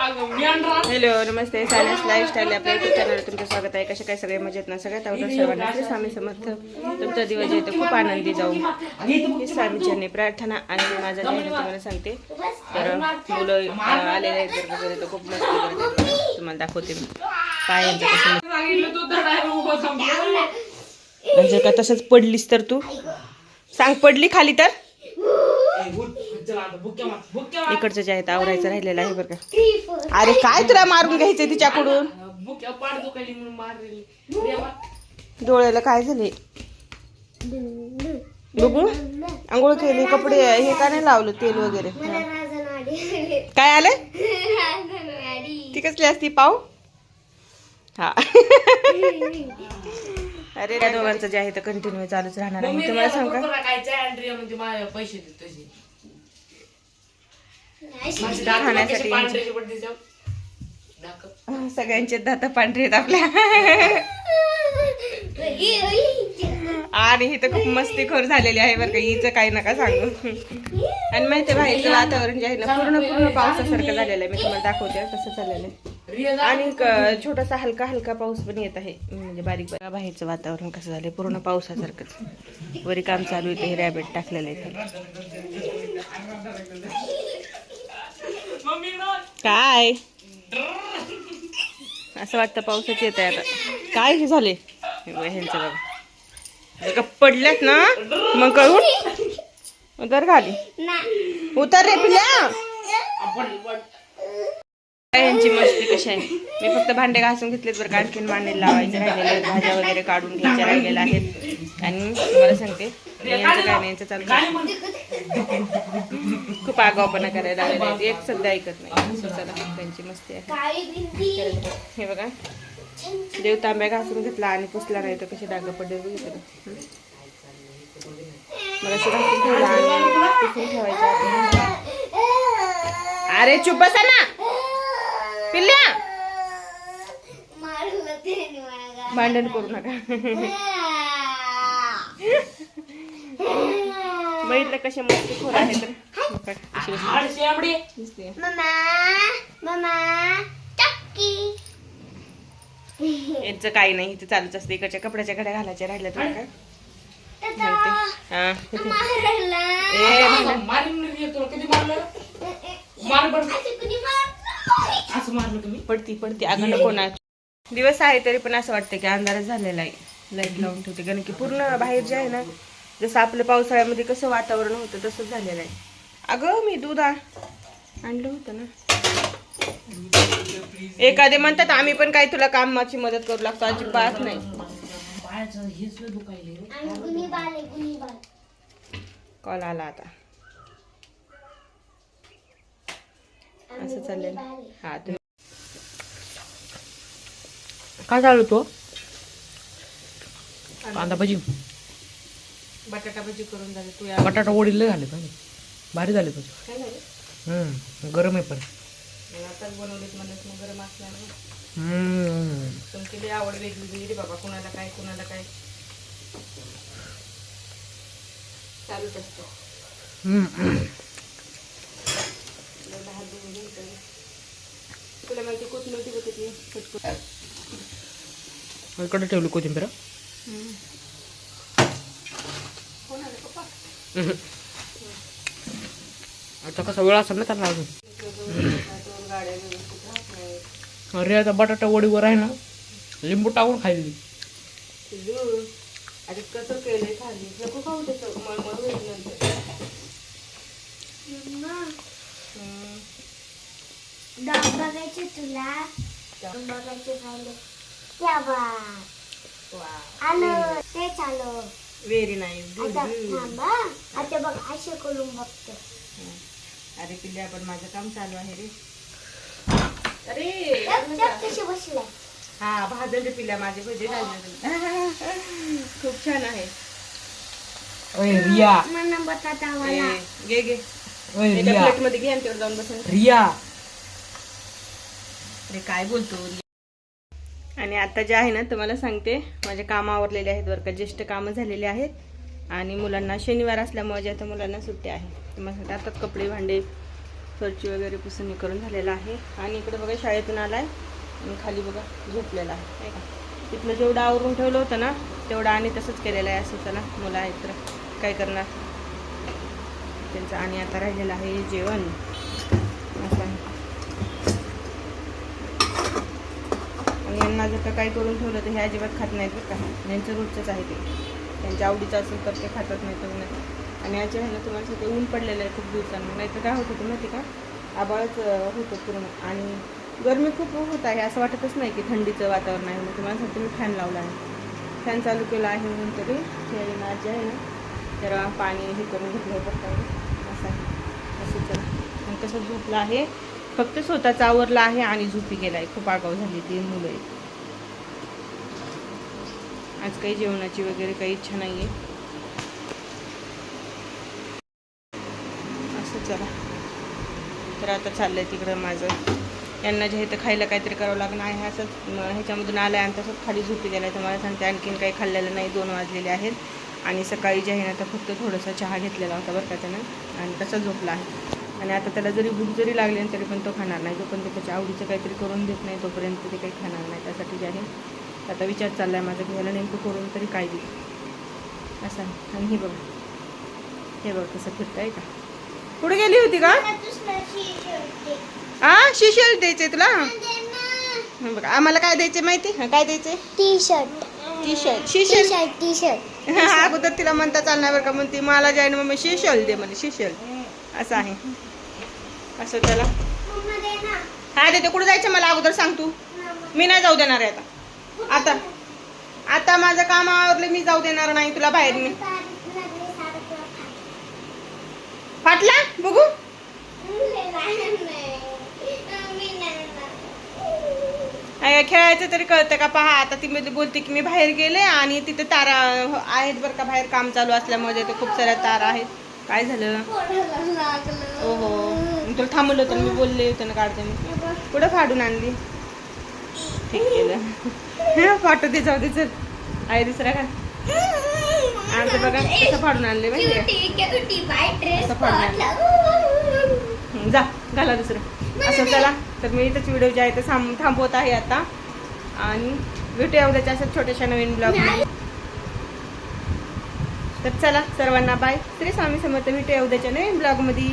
Hello नमस्ते. Science lifestyle आपल्या YouTube चॅनलवर तुमचं स्वागत आहे. कसे काय सगळे मजेत ना? सगळ्यात अगोदर सर्वांना स्वामी समर्थ. तुमचा दिवस येतो खूप आनंदी जाऊ. ही स्वामीचरणी प्रार्थना आणि माझा जय तुम्हाला सांगते. तर मुलं आलेले आहेत तर वगैरे तर खूप मस्त तुम्हाला दाखवते काय कसं जर का तसंच पडलीस तर तू? सांग पडली खाली तर? इकडचं जे आहे ते आवरायचं राहिलेलं आहे बरं का. अरे काय तुला मारून घ्यायचंय तिच्याकडून? डोळ्याला काय झाले? बघू. आंघोळ केली कपडे हे का नाही लावलं तेल वगैरे? काय आलं? ती कसली असती पाव? हा. अरे या दोघांचं जे आहे ते कंटिन्यू चालूच राहणार आहे. तुम्हाला सांग का? पैसे देत तशी खाण्यासाठी सगळ्यांचे दात पांढरे आहेत आपल्या. आणि ही तर खूप मस्तीखोर झालेली आहे बरं का. हिचं काही नका सांगू. आणि माहिती आहे बाहेरचं वातावरण जे आहे ना पूर्ण पूर्ण पावसासारखं झालेलं आहे. मी तुम्हाला दाखवते कसं चाललेलं आहे. आणि छोटासा हलका हलका पाऊस पण येत आहे. म्हणजे बारीक बारीक. बाहेरचं वातावरण कसं झालंय? पूर्ण पावसासारखंच. वरी काम चालू आहे ते रॅबिट टाकलेलं आहे काय? असं वाटतं पावसाच येत आहे आता. काय हे झाले? ह्यांचं का पडल्यात ना? मग करून उतर खाली. उतर रे पिल्या काय यांची मस्ती कशी आहे? मी फक्त भांडे घासून घेतलेत बरं का. आणखीन मांडे लावायचे राहिलेले भाज्या वगैरे काढून घ्यायच्या राहिलेल्या आहेत. आणि तुम्हाला सांगते चालू. खूप आगावपणा करायला लागलेले एक सध्या ऐकत नाही. चला त्यांची मस्ती आहे. हे बघा. देव तांब्या घासून घेतला आणि पुसला नाही तर कसे डाग पडले बघितलं असं घासून ठेवला आणि पुसून ठेवायचं अरे चुप बसा ना. पिल्ल्या. भांडण करू नका. बघितलं कसे मस्ती खोर आहे तर कशी. दिसते. यांचं काही नाही इथे चालूच असते. इकडच्या कपड्याच्या घड्या घालायच्या राहिल्या तुला काय हा. ए, भांडण. मारून तुला कधी मारलं? मार बरं. असं मारलं? तुम्ही? पडती पडती. अगं ना. दिवस आहे तरी पण असं वाटतं की अंधारच झालेला आहे. लाइट लावून ठेवते. कारण की पूर्ण बाहेर जे आहे ना जसं आपलं पावसाळ्यामध्ये कसं वातावरण होतं तसंच झालेलं आहे. अगं मी दूध आणलं होतं ना. एखादे म्हणतात आम्ही पण काय तुला कामाची मदत करू लागतो. अजिबात नाही. कॉल आला आता. असं चाललंय हा तुम्ही काय चालू तो? कांदा भजी. बटाटा भजी करून झाले तू या बटाटा वडील झाले पाहिजे. भारी झाले पाहिजे काय झालं? हम्म गरम आहे पण. आताच बनवलेत म्हणत मग गरम असल्यामुळे हम्म. तुमची लई आवड वेगळी रे बाबा कुणाला काय कुणाला काय? चालूच असतं. हम्म. लई हात धुवून घ्यायचं. तुला माहिती कोथिंबीर ती होती ती. इकडे ठेवली कोथिंबीर कोण आलं पप्पा आता कसा वेळ असेल ना त्यांना अजून? दोन गाड्या अरे आता बटाटा वडीवर आहे ना लिंबू टाकून खाल्ली अरे कसं केलंय खाली नको खाऊ बघायचे तुला बघायचे झाले त्या बा वा आलं ते चालो व्हेरी नाईस आता थांबा. आता बघ असे करून बघतो. अरे पिल्ले आपण माझं काम चालू आहे रे. अरे कसे बसले हा भाजन रे पिल्ल्या माझे भजे झाले खूप छान आहे. ओय रिया. मला बटाटा वाला घे घे. एका आणि जाऊन बसून. रिया. अरे काय बोलतो आणि आता जे आहे ना तुम्हाला सांगते माझे कामं आवरलेले आहेत बरं का ज्येष्ठ कामं झालेले आहेत. आणि मुलांना शनिवार असल्यामुळे जे आता मुलांना सुट्टी आहे. तुम्हाला सांगते आताच कपडे भांडे फरची वगैरे पुसून करून झालेलं आहे. आणि इकडे बघा शाळेतून आलाय. आणि खाली बघा झोपलेला आहे. नाही का? तिथलं जेवढं आवरून ठेवलं होतं ना तेवढं आणि तसंच केलेलं आहे. असं चला मुलं आहेत तर काय करणार? त्यांचं आणि आता राहिलेलं आहे जेवण. असं आहे. आणि यांना जर का काही करून ठेवलं तर हे अजिबात खात नाहीत बरं का. यांचं रोजचंच आहे ते. त्यांच्या आवडीचं असेल तर ते खातात नाही तर नाही. आणि याच्या ह्यानं तुम्हाला ते ऊन पडलेलं आहे खूप दिवसांना. नाही तर काय होत होतं माहिती का? आबाळच होतं पूर्ण. आणि गरमी खूप होत आहे असं वाटतच नाही की थंडीचं वातावरण आहे म्हणून. तुम्हाला सांगते मी फॅन लावला आहे. फॅन चालू केला आहे म्हणून तरी हे आहे ना तर पाणी हे करून घेतलं बघताय असं आहे. असं चला. आणि कसं झोपलं आहे. फक्त स्वतःचा आवरला आहे आणि झोपी गेला आहे खूप आगाव झाली ती मुलं. आहे आज काही जेवणाची वगैरे काही इच्छा नाही आहे असं चला. तर आता चाललंय तिकडं माझं. यांना जे आहे तर खायला काहीतरी करावं लागणार आहे. असंच ह्याच्यामधून आलं आहे आणि तसंच खाली झोपी गेला आहे तर मला सांगते आणखीन काही खाल्लेलं नाही. दोन वाजलेले आहेत. आणि सकाळी जे आहे ना तर फक्त थोडासा चहा घेतलेला होता बरं का त्यानं. आणि तसा झोपला आहे. आणि आता त्याला जरी भूक जरी लागली तरी पण तो खाणार नाही. जोपर्यंत त्याच्या आवडीचं काहीतरी करून देत नाही तोपर्यंत ते काही खाणार नाही. त्यासाठी जे आहे आता विचार चालला आहे माझा की ह्याला नेमकं करून तरी काय देऊ? असं आहे. आणि हे बघा. हे बघ कसं फिरतं आहे का? कुठे गेली होती का आ? शिशल द्यायचे तुला? हं, बघ. आम्हाला काय द्यायचे माहिती? हं, काय द्यायचे टी शर्ट टी शर्ट शिशल. शर्ट टी शर्ट अगोदर तिला म्हणता चालणार बरं का? म्हणते मला जे आहे ना मम्मी शिशल दे म्हणे शिशल. असं आहे. असं त्याला. हा देते कुठं जायचं मला अगोदर सांग तू. मी नाही जाऊ देणार आहे आता. आता आता माझं काम आवरलं मी जाऊ देणार नाही तुला बाहेर मी. फाटला. बघू. खेळायचं तरी कळतं का? पहा आता ती मध्ये बोलते की मी बाहेर गेले आणि तिथे तारा आहेत बरं का बाहेर काम चालू असल्यामुळे ते खूप साऱ्या तारा आहेत. काय झालं? हो हो मी तुला थांबवलं होतं मी बोलले होते ना काढते मी. कुठं फाडून आणली? ठीक केलं. फाटू दे जाऊ दे चल. आहे दुसरा का आमचं बघा कसं फाडून आणले माहिती फाडून आणलं जा घाला दुसरं. असं चला तर मी इथंच व्हिडिओ जे आहे ते थांब थांबवत आहे आता. आणि भेटूया उद्याच्या असं छोट्याशा नवीन ब्लॉग तर चला सर्वांना बाय श्री स्वामी समर्थ भेटूया उद्याच्या नवीन ब्लॉगमध्ये